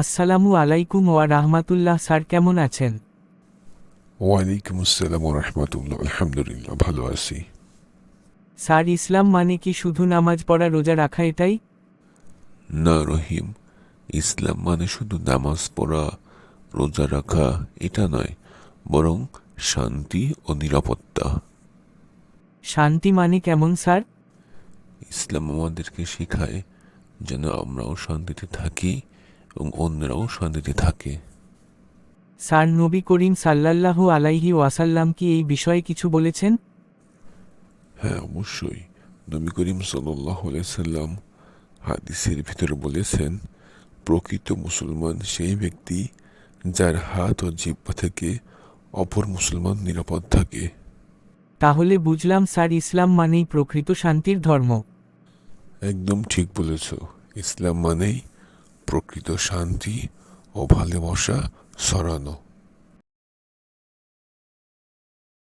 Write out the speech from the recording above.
আসসালামু আলাইকুম ওয়া রাহমাতুল্লাহ স্যার কেমন আছেন? ওয়ালাইকুম আসসালাম রহমতুল্লাহ আলহামদুলিল্লাহ ভালো আছি। স্যার ইসলাম মানে কি শুধু নামাজ পড়া রোজা রাখা এটাই? না রহিম ইসলাম মানে শুধু নামাজ পড়া রোজা রাখা এটা নয় বরং শান্তি ও নিরাপত্তা। শান্তি মানে কেমন স্যার? ইসলাম আমাদেরকে শেখায় যেন আমরাও শান্তিতে থাকি এবং অন্যরাও শান্তিতে থাকে। স্যার নবী করিম সাল্লাল্লাহু আলাইহি ওয়াসাল্লাম কি এই বিষয়ে কিছু বলেছেন? হ্যাঁ অবশ্যই। নবী করিম সাল্লাম হাদিসের ভিতরে বলেছেন প্রকৃত মুসলমান সেই ব্যক্তি যার হাত ও জিব্বা থেকে অপর মুসলমান নিরাপদ থাকে। তাহলে বুঝলাম স্যার ইসলাম মানেই প্রকৃত শান্তির ধর্ম। একদম ঠিক বলেছ। ইসলাম মানেই প্রকৃত শান্তি ও ভালোবাসা সরানো